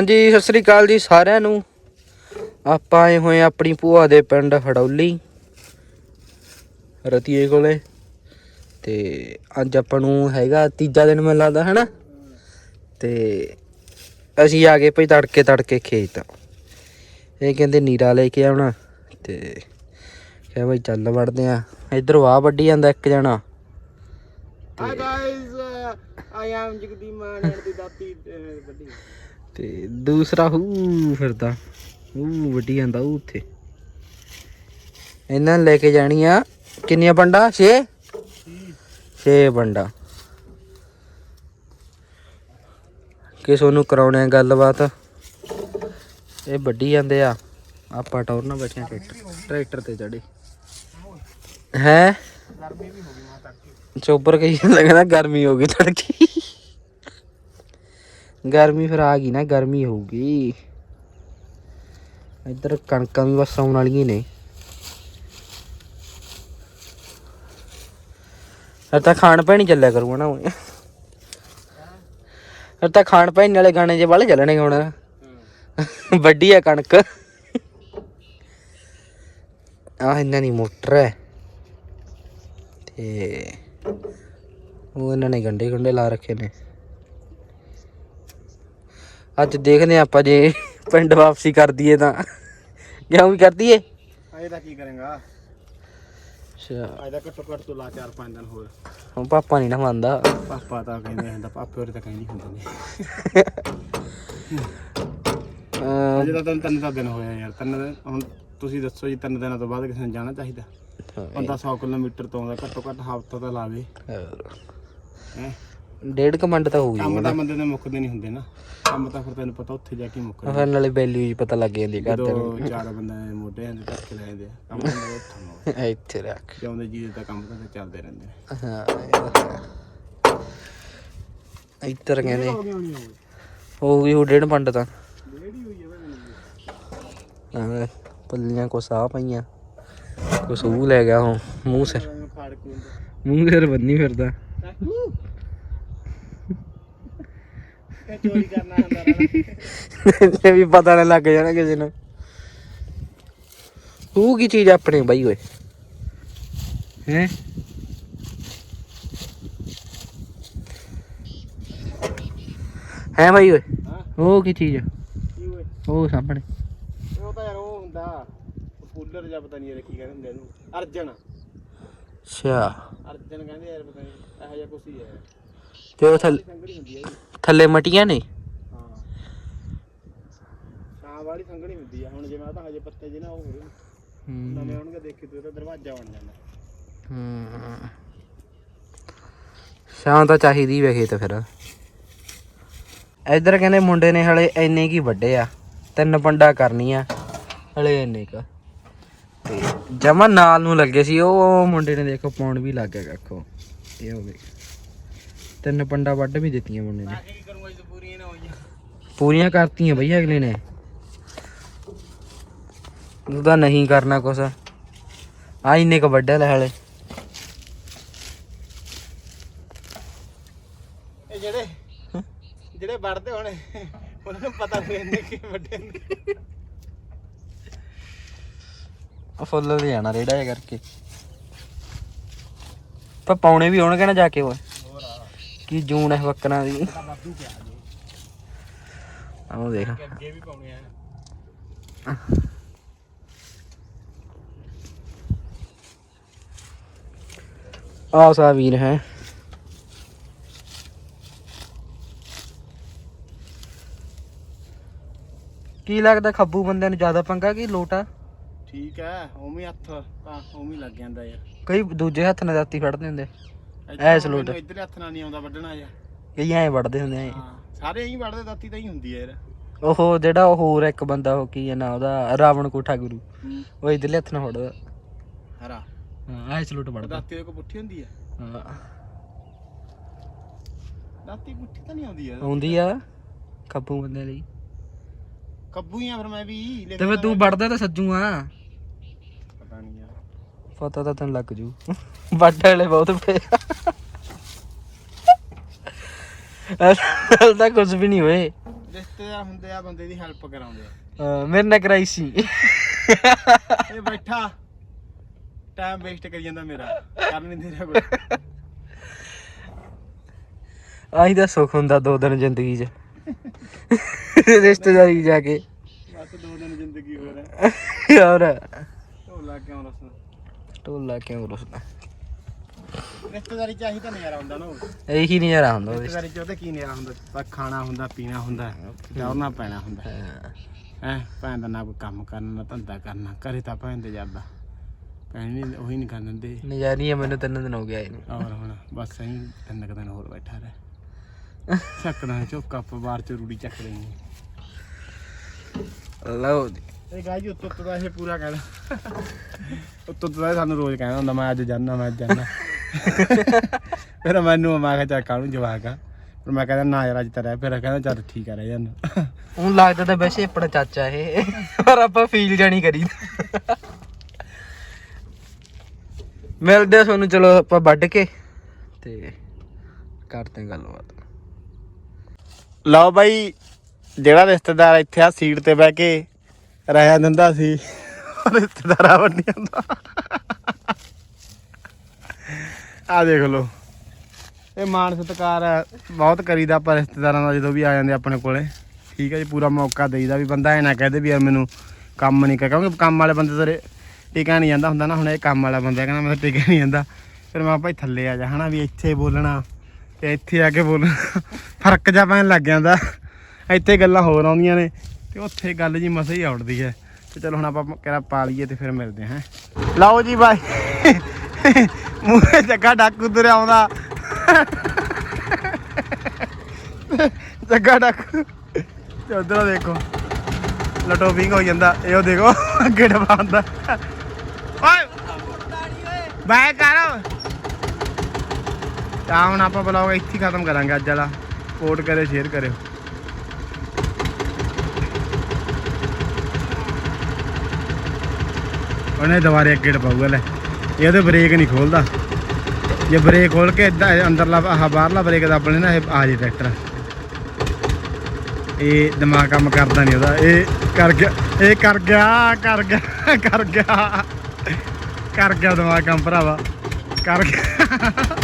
ਹਾਂਜੀ, ਸਤਿ ਸ੍ਰੀ ਅਕਾਲ ਜੀ ਸਾਰਿਆਂ ਨੂੰ। ਆਪਾਂ ਆਏ ਹੋਏ ਆਪਣੀ ਭੂਆ ਦੇ ਪਿੰਡ ਹੜੌਲੀ, ਰਤੀਏ ਕੋਲੇ। ਤੇ ਅੱਜ ਆਪਾਂ ਨੂੰ ਹੈਗਾ ਤੀਜਾ ਦਿਨ ਮੈਨੂੰ ਲੱਗਦਾ, ਹੈਨਾ? ਤੇ ਅਸੀਂ ਆ ਗਏ ਭਈ ਤੜਕੇ ਤੜਕੇ ਖੇਤ। ਇਹ ਕਹਿੰਦੇ ਨੀਰਾ ਲੈ ਕੇ ਆਉਣਾ। ਤੇ ਕਿਹਾ ਭਾਈ ਚੱਲ ਵੜਦੇ ਆ ਇਧਰ ਵਾਹ ਵੱਢੀ ਜਾਂਦਾ ਇੱਕ ਜਣਾ। Hi guys I am Jagdi Mann and ਦੀ ਦਾਤੀ ਵੱਡੀ। ਤੇ ਦੂਸਰਾ ਹੂ ਫਿਰਦਾ। ਹੂ ਵੱਢੀ ਜਾਂਦਾ ਉਹ ਉੱਥੇ। ਇਹਨਾਂ ਨੇ ਲੈ ਕੇ ਜਾਣੀ ਆ ਕਿੰਨੀਆਂ ਪੰਡਾ? 6 6 ਪੰਡਾ। ਕਿ ਸੋਨੂੰ ਕਰਾਉਣੇ ਆ ਗੱਲਬਾਤ? ਇਹ ਵੱਢੀ ਜਾਂਦੇ ਆ। ਆਪਾਂ ਟੌਰਨਾ ਬੈਠੇ ਟਰੈਕਟਰ। ਟਰੈਕਟਰ ਤੇ ਚੜੇ ਹੈ? ਗਰਮੀ ਵੀ ਹੋ ਗਈ ਮਾਂ ਚੋਬਰ ਕਹੀ ਲੱਗਦਾ ਗਰਮੀ ਹੋ ਗਈ ਤੜਕੀ। ਗਰਮੀ ਫਿਰ ਆ ਗਈ ਨਾ, ਗਰਮੀ ਹੋਊਗੀ। ਇੱਧਰ ਕਣਕਾਂ ਵੀ ਬਸ ਆਉਣ ਵਾਲੀਆਂ ਨੇ। ਫਿਰ ਤਾਂ ਖਾਣ ਪੈਣੀ ਚੱਲਿਆ ਕਰੂਗਾ ਨਾ ਹੁਣ। ਫਿਰ ਤਾਂ ਖਾਣ ਪੈਣ ਵਾਲੇ ਗਾਣੇ ਜੇ ਵਾਲੇ ਚੱਲਣੇ ਹੁਣ। ਵੱਡੀ ਆ ਕਣਕ। ਆ ਇਹਨਾਂ ਦੀ ਮੋਟਰ ਹੈ। ਤੇ ਉਹ ਇਹਨਾਂ ਨੇ ਗੰਡੇ ਗੁੰਡੇ ਲਾ ਰੱਖੇ ਨੇ। ਅੱਜ ਦੇਖਦੇ ਹਾਂ ਆਪਾਂ ਜੇ ਪਿੰਡ ਵਾਪਸੀ ਕਰ ਦਈਏ ਤਾਂ। ਕਿਉਂ ਵੀ ਕਰ ਦਈਏ? ਅਜੇ ਤਾਂ ਕੀ ਕਰੇਗਾ? ਅੱਛਾ। ਅਜੇ ਤਾਂ ਘੱਟੋ ਘੱਟ ਤੋਂ ਲਾ 4-5 ਦਿਨ ਹੋਰ। ਹੁਣ ਪਾਪਾ ਨਹੀਂ ਨਾ ਮੰਨਦਾ। ਪਾਪਾ ਤਾਂ ਕਹਿੰਦੇ ਹੁੰਦਾ ਪਾਪੇ ਹੋਰ ਤਾਂ ਕਹਿੰਦੇ ਹੁੰਦੇ ਨੇ। ਅਮ, ਅਜੇ ਤਾਂ ਤਿੰਨ ਤਿੰਨ ਤਾਂ ਦਿਨ ਹੋਇਆ ਯਾਰ। ਤਿੰਨ ਦਿਨ ਹੁਣ ਤੁਸੀਂ ਦੱਸੋ ਜੀ ਤਿੰਨ ਦਿਨਾਂ ਤੋਂ ਬਾਅਦ ਕਿਸੇ ਨੂੰ ਜਾਣਾ ਚਾਹੀਦਾ। ਬੰਦਾ 100 ਕਿਲੋਮੀਟਰ ਤੋਂ ਆਉਂਦਾ ਘੱਟੋ ਘੱਟ ਹਫ਼ਤਾ ਤਾਂ ਲਾਵੇ। ਹੈ? ਡੇਢ ਕਮੰਡ ਤਾਂ ਹੋ ਗਈ ਕੰਮ ਤਾਂ ਬੰਦੇ ਦੇ ਮੁੱਕਦੇ ਨਹੀਂ ਹੁੰਦੇ ਨਾ। ਕੰਮ ਤਾਂ ਫਿਰ ਤੈਨੂੰ ਪਤਾ ਉੱਥੇ ਜਾ ਕੇ ਮੁੱਕਦਾ ਫਿਰ ਨਾਲੇ ਵੈਲਿਊ ਜੀ ਪਤਾ ਲੱਗ ਜਾਂਦੀ ਘਰ ਜਦੋਂ ਚਾਰ ਬੰਦੇ ਮੋਢੇ ਦੇ ਧੱਕੇ ਲੈ ਜਾਂਦੇ ਆ ਕੰਮ ਤਾਂ ਉੱਥੇ ਨੂੰ ਦੇ ਇੱਥੇ ਰੱਖ। ਜਿਉਂਦੇ ਜੀ ਦਾ ਕੰਮ ਤਾਂ ਚੱਲਦੇ ਰਹਿੰਦੇ ਨੇ। ਹਾਂ ਇਹ ਤਾਂ ਹੈ। ਇੱਧਰ ਕਹਿੰਦੇ ਹੋ ਗਈ ਹੋਣੀ ਹੋਵੇ ਹੋ ਗਈ ਉਹ ਡੇਢ ਪੰਡ ਤਾਂ। ਐਵੇਂ ਪੱਲੀਆਂ ਕੋ ਸਾਹ ਪਈਆਂ। ਕੋ ਸੂ ਲੈ ਗਿਆ ਹੁਣ ਮੂੰਹ ਸਿਰ। ਮੂੰਹ ਸਿਰ ਬੰਨੀ ਫਿਰਦਾ। ਇਹ ਚੋਰੀ ਕਰਨਾ ਹੁੰਦਾ ਰਹਿਣਾ ਇਹ ਵੀ ਪਤਾ ਨਾ ਲੱਗ ਜਾਣਾ ਕਿਸੇ ਨੂੰ। ਉਹ ਕੀ ਚੀਜ਼ ਆਪਣੇ ਬਾਈ ਓਏ? ਹੈ? ਹੈ ਬਾਈ ਓਏ? ਹਾਂ। ਉਹ ਕੀ ਚੀਜ਼ ਆ? ਕੀ ਹੋਏ ਉਹ ਸਾਹਮਣੇ। ਉਹ ਤਾਂ ਯਾਰ ਉਹ ਹੁੰਦਾ ਕੂਲਰ ਜਾਂ ਪਤਾ ਨਹੀਂ ਇਹ ਕੀ ਕਹਿੰਦੇ ਹੁੰਦੇ ਇਹਨੂੰ। ਅਰਜਨ। ਅੱਛਾ। ਅਰਜਨ ਕਹਿੰਦੇ ਯਾਰ ਪਤਾ ਨਹੀਂ ਇਹੋ ਜਿਹਾ ਕੁਛ ਹੀ ਹੈ। ਤੇ ਉਹ ਥੱਲੇ ਸੰਗਣੀ ਹੁੰਦੀ ਹੈ ਇਹਦੀ। ਥੱਲੇ ਮਟੀਆਂ ਨੇ। ਹਾਂ। ਛਾਂ ਵਾਲੀ ਸੰਗਣੀ ਹੁੰਦੀ ਆ। ਹੁਣ ਜਿਵੇਂ ਆ ਤਾਂ ਹਜੇ ਪੱਤੇ ਜਿਹੇ ਨਾ ਉਹ ਹੋ ਰਹੇ ਨਵੇਂ ਆਉਣਗੇ ਦੇਖੀ ਤੂੰ ਇਹਦਾ ਦਰਵਾਜ਼ਾ ਬਣ ਜਾਂਦਾ। ਹੂੰ। ਸ਼ਾਂ ਤਾਂ ਚਾਹੀਦੀ ਵੇਖੇ ਤਾਂ ਫਿਰ। ਇੱਧਰ ਕਹਿੰਦੇ ਮੁੰਡੇ ਨੇ ਹਲੇ ਇੰਨੇ ਕੀ ਵੱਡੇ ਆ। ਤਿੰਨ ਪੰਡਾ ਕਰਨੀਆਂ ਹਲੇ ਇੰਨੇ ਕ। ਤੇ ਜਮਾ ਨਾਲ ਨੂੰ ਲੱਗੇ ਸੀ। ਉਹ ਉਹ ਮੁੰਡੇ ਨੇ ਦੇਖੋ ਪਾਉਣ ਵੀ ਲੱਗ ਗਿਆ ਕੱਖੋ ਇਹ ਹੋ ਗਈ। ਤਿੰਨ ਪੰਡਾ ਵੱਢ ਵੀ ਦਿੱਤੀਆਂ ਮੁੰਡੇ ਨੇ। ਪੂਰੀਆਂ ਕਰਤੀਆਂ ਬਈ ਅਗਲੇ ਨੇ। ਉਹਦਾ ਨਹੀਂ ਕਰਨਾ ਕੁਛ। ਆ ਇੰਨੇ ਕ ਵੱਡਾ ਲੈ ਹਲੇ। ਜਿਹੜੇ ਜਿਹੜੇ ਵੱਢਦੇ ਹੋਣੇ ਉਹਨਾਂ ਨੂੰ ਪਤਾ ਨਹੀਂ ਇੰਨੇ ਕਿ ਵੱਡੇ ਨੇ। ਆ ਫੁੱਲ ਵੀ ਜਾਣਾ ਰੇੜਾ ਜਿਹਾ ਕਰਕੇ। ਪਰ ਪਾਉਣੇ ਵੀ ਹੋਣਗੇ ਨਾ ਜਾ ਕੇ ਉਹ 21 ਜੂਨ ਹੈ ਬੱਕਰਾਂ ਦੀ। ਆਹ ਦੇਖ। ਆਹ ਸਾ ਵੀਰ ਹੈ। ਕੀ ਲੱਗਦਾ ਖੱਬੂ ਬੰਦੇ ਨੂੰ ਜ਼ਿਆਦਾ ਪੰਗਾ ਕੀ ਲੋਟਾ? ਠੀਕ ਹੈ ਉਵੇਂ ਹੱਥ ਤਾਂ ਉਵੇਂ ਲੱਗ ਜਾਂਦਾ ਯਾਰ। ਕਈ ਦੂਜੇ ਹੱਥ ਨਾਲ ਦਾਤੀ ਫੜਦੇ ਹੁੰਦੇ। ਇੱਧਰ ਐਸ ਮੈਨੂੰ ਲੋਟ। ਇੱਧਰ ਹੱਥ ਨਾਲ ਨਹੀਂ ਆਉਂਦਾ ਵੱਢਣਾ ਯਾਰ ਕਈ ਐਂ ਵੜਦੇ ਹੁੰਦੇ ਐ ਹਾਂ ਸਾਰੇ ਇਹੀ ਵੱਢਦੇ ਦਾਤੀ ਤਾਂ ਹੀ ਹੁੰਦੀ ਹੈ ਯਾਰ। ਉਹ ਜਿਹੜਾ ਉਹ ਹੋਰ ਇੱਕ ਬੰਦਾ ਉਹ ਕੀ ਹੈ ਨਾ ਉਹਦਾ ਰਾਵਣ ਕੋਠਾ ਗੁਰੂ। ਉਹ ਇਧਰਲੇ ਹੱਥ ਨਾਲ ਫੜਦਾ ਹਰਾ। ਹਾਂ ਐ ਸਲੂਟ ਵੜਦਾ ਦਾਤੀ ਦੇ ਕੋ ਪੁੱਠੀ ਹੁੰਦੀ ਹੈ ਹਾਂ। ਦਾਤੀ ਪੁੱਠੀ ਤਾਂ ਨਹੀਂ ਆਉਂਦੀ ਯਾਰ। ਆਉਂਦੀ ਆ ਖੱਬੂ ਬੰਦੇ ਲਈ। ਕੱਬੂ ਹੀ ਆ ਫਿਰ ਮੈਂ ਵੀ ਤੇ ਫਿਰ ਤੂੰ ਵੜਦਾ ਤਾਂ ਸੱਜੂ ਆ। ਪਤਾ ਤਾਂ ਤੈਨੂੰ ਲੱਗ ਜੂ। ਵੱਡ ਵਾਲੇ ਬਹੁਤ ਪਏ ਅਸਲ ਤਾਂ ਕੁਝ ਵੀ ਨਹੀਂ ਹੋਏ। ਰਿਸ਼ਤੇਦਾਰ ਹੁੰਦੇ ਆ ਬੰਦੇ ਦੀ ਹੈਲਪ ਕਰਾਉਂਦੇ ਆ। ਹਾਂ, ਮੇਰੇ ਨਾਲ ਕਰਾਈ ਸੀ। ਇਹ ਬੈਠਾ। ਟਾਈਮ ਵੇਸਟ ਕਰੀ ਜਾਂਦਾ ਮੇਰਾ। ਕਰ ਨਹੀਂ ਦੇ ਰਿਹਾ ਕੋਈ ਆਹੀ ਤਾਂ ਸੁੱਖ ਹੁੰਦਾ ਦੋ ਦਿਨ ਜ਼ਿੰਦਗੀ 'ਚ। ਰਿਸ਼ਤੇਦਾਰੀ ਜਾ ਕੇ। ਬਸ ਦੋ ਦਿਨ ਜ਼ਿੰਦਗੀ ਹੋ। ਰਿਹਾ ਯਾਰ ਢੋਲਾ ਕਿਉਂ ਰਸਨਾ ਢੋਲਾ ਕਿਉਂ ਰੁਸਦਾ। ਰਿਸ਼ਤੇਦਾਰੀ ਚ ਆਹੀ ਤਾਂ ਨਜ਼ਾਰਾ ਹੁੰਦਾ ਨਾ। ਇਹੀ ਨਹੀਂ ਯਾਰ ਹੁੰਦਾ ਉਹਦੇ। ਰਿਸ਼ਤੇਦਾਰੀ ਚ ਉਹਦੇ ਕੀ ਨਜ਼ਾਰਾ ਹੁੰਦਾ? ਬਸ ਖਾਣਾ ਹੁੰਦਾ ਪੀਣਾ ਹੁੰਦਾ ਦੌੜਨਾ ਪੈਣਾ ਹੁੰਦਾ। ਹਾਂ। ਭੈਣ ਦਾ ਨਾ ਕੋਈ ਕੰਮ ਕਰਨਾ ਨਾ ਧੰਦਾ ਕਰਨਾ ਘਰੇ ਤਾਂ ਭੈਣ ਦੇ ਜਾਂਦਾ ਭੈਣ ਨਹੀਂ ਉਹੀ ਨਹੀਂ ਕਰਨ ਦਿੰਦੇ। ਨਜ਼ਾਰੀ ਆ ਮੈਨੂੰ ਤਿੰਨ ਦਿਨ ਹੋ ਗਿਆ ਇਹਨੂੰ ਔਰ ਹੁਣ ਬਸ ਅਸੀਂ ਤਿੰਨ ਕੁ ਦਿਨ ਹੋਰ ਬੈਠਾ ਰਹਿ। ਚੱਕਦਾ ਝੋਕਾ ਪਵਾਰ ਚ ਰੂੜੀ ਚੱਕ ਲੈਣੀ। ਲਓ ਜੀ। ਇਹ ਗਾਈ ਜੀ ਉੱਤੋਂ ਉੱਤੋਂ ਦਾ ਇਹ ਪੂਰਾ ਕਹਿੰਦਾ ਉੱਤੋਂ ਉੱਤੋਂ ਦਾ ਇਹ ਸਾਨੂੰ ਰੋਜ਼ ਕਹਿੰਦਾ ਹੁੰਦਾ ਮੈਂ ਅੱਜ ਜਾਣਾ ਮੈਂ ਅੱਜ ਜਾਣਾ ਫਿਰ ਮੈਨੂੰ ਮੈਂ ਕਿਹਾ ਚੱਲ ਕਾਹਨੂੰ ਜਵਾਕ ਆ। ਪਰ ਮੈਂ ਕਹਿੰਦਾ ਨਾ ਯਾਰ ਅੱਜ ਤਾਂ ਰਹਿ। ਫਿਰ ਕਹਿੰਦਾ ਚੱਲ ਠੀਕ ਆ ਰਹਿ ਜਾਣਾ ਹੁਣ ਲੱਗਦਾ ਤਾਂ ਵੈਸੇ ਆਪਣਾ ਚਾਚਾ ਇਹ ਪਰ ਆਪਾਂ ਫੀਲ ਜਾਣੀ ਕਰੀ। ਮਿਲਦੇ ਆ ਤੁਹਾਨੂੰ ਚਲੋ ਆਪਾਂ ਵੱਢ ਕੇ ਤੇ ਕਰਦੇ ਗੱਲਬਾਤ। ਲਓ ਬਾਈ ਜਿਹੜਾ ਰਿਸ਼ਤੇਦਾਰ ਇੱਥੇ ਆ ਸੀਟ ਤੇ ਬਹਿ ਕੇ ਰਹਿਆ ਦਿੰਦਾ ਸੀ। ਰਿਸ਼ਤੇਦਾਰਾਂ ਰਿਸ਼ਤੇਦਾਰਾ ਬਣ ਆ ਦੇਖ ਲਓ। ਇਹ ਮਾਣ ਸਤਿਕਾਰ ਬਹੁਤ ਕਰੀਦਾ ਆਪਾਂ ਰਿਸ਼ਤੇਦਾਰਾਂ ਦਾ ਜਦੋਂ ਵੀ ਆ ਜਾਂਦੇ ਆਪਣੇ ਕੋਲੇ। ਠੀਕ ਹੈ ਜੀ, ਪੂਰਾ ਮੌਕਾ ਦੇਈਦਾ ਵੀ ਬੰਦਾ ਐ ਨਾ ਕਹਦੇ ਵੀ ਯਾਰ ਮੈਨੂੰ ਕੰਮ ਨਹੀਂ ਕਰ ਕਿਉਂਕਿ ਕੰਮ ਵਾਲੇ ਬੰਦੇ ਤੇਰੇ ਟਿਕਾ ਨਹੀਂ ਜਾਂਦਾ ਹੁੰਦਾ ਨਾ, ਹੁਣ ਇਹ ਕੰਮ ਵਾਲਾ ਬੰਦਾ ਕਹਿੰਦਾ ਮੈਂ ਤਾਂ ਟਿਕਾ ਨਹੀਂ ਜਾਂਦਾ। ਫਿਰ ਮੈਂ ਭਾਈ ਥੱਲੇ ਆ ਜਾ, ਹਨਾ ਵੀ ਇੱਥੇ ਬੋਲਣਾ ਤੇ ਇੱਥੇ ਆ ਕੇ ਬੋਲਣਾ। ਫ਼ਰਕ ਜਾ ਪੈਣ ਲੱਗ ਜਾਂਦਾ। ਇੱਥੇ ਗੱਲਾਂ ਹੋਰ ਆਉਂਦੀਆਂ ਨੇ। ਤੇ ਉੱਥੇ ਗੱਲ ਜੀ ਮਸਾ ਹੀ ਆਉੜਦੀ ਹੈ। ਤੇ ਚਲੋ ਹੁਣ ਆਪਾਂ ਕਿਹੜਾ ਪਾ ਲਈਏ ਤੇ ਫਿਰ ਮਿਲਦੇ ਹਾਂ। ਲਓ ਜੀ ਬਾਈ। ਮੂਹਰੇ ਜੱਗਾ ਡਾਕੂ ਤੁਰਿਆ ਆਉਂਦਾ। ਜੱਗਾ ਡਾਕੂ। ਤੇ ਉਧਰ ਦੇਖੋ। ਲਟੋਪਿੰਗ ਹੋ ਜਾਂਦਾ। ਇਹ ਉਹ ਦੇਖੋ, ਅੱਗੇ ਡਬਾਉਂਦਾ ਓਏ। ਬਾਏ ਕਰ। ਤਾਂ ਹੁਣ ਆਪਾਂ ਬਲੌਗ ਇੱਥੇ ਖਤਮ ਕਰਾਂਗੇ ਅੱਜ ਵਾਲਾ। ਸਪੋਰਟ ਕਰਿਓ ਸ਼ੇਅਰ ਕਰਿਓ। ਉਹਨੇ ਦੁਬਾਰੇ ਅੱਗੇ ਟਪਾਊਗਾ ਲੈ। ਇਹ ਉਹਦੇ ਬ੍ਰੇਕ ਨਹੀਂ ਖੋਲਦਾ। ਜੇ ਬ੍ਰੇਕ ਖੋਲ ਕੇ ਇਦਾਂ ਅੰਦਰਲਾ, ਆਹ ਬਾਹਰਲਾ ਬ੍ਰੇਕ ਦੱਬ ਲੈ ਨਾ ਇਹ ਆ ਜੇ ਟਰੈਕਟਰ ਇਹ ਦਿਮਾਗ ਕੰਮ ਕਰਦਾ ਨਹੀਂ ਉਹਦਾ। ਇਹ ਕਰ ਗਿਆ, ਇਹ ਕਰ ਗਿਆ ਕਰ ਗਿਆ ਕਰ ਗਿਆ। ਕਰ ਗਿਆ ਦਿਮਾਗ ਕੰਮ ਭਰਾਵਾ। ਕਰ ਗਿਆ।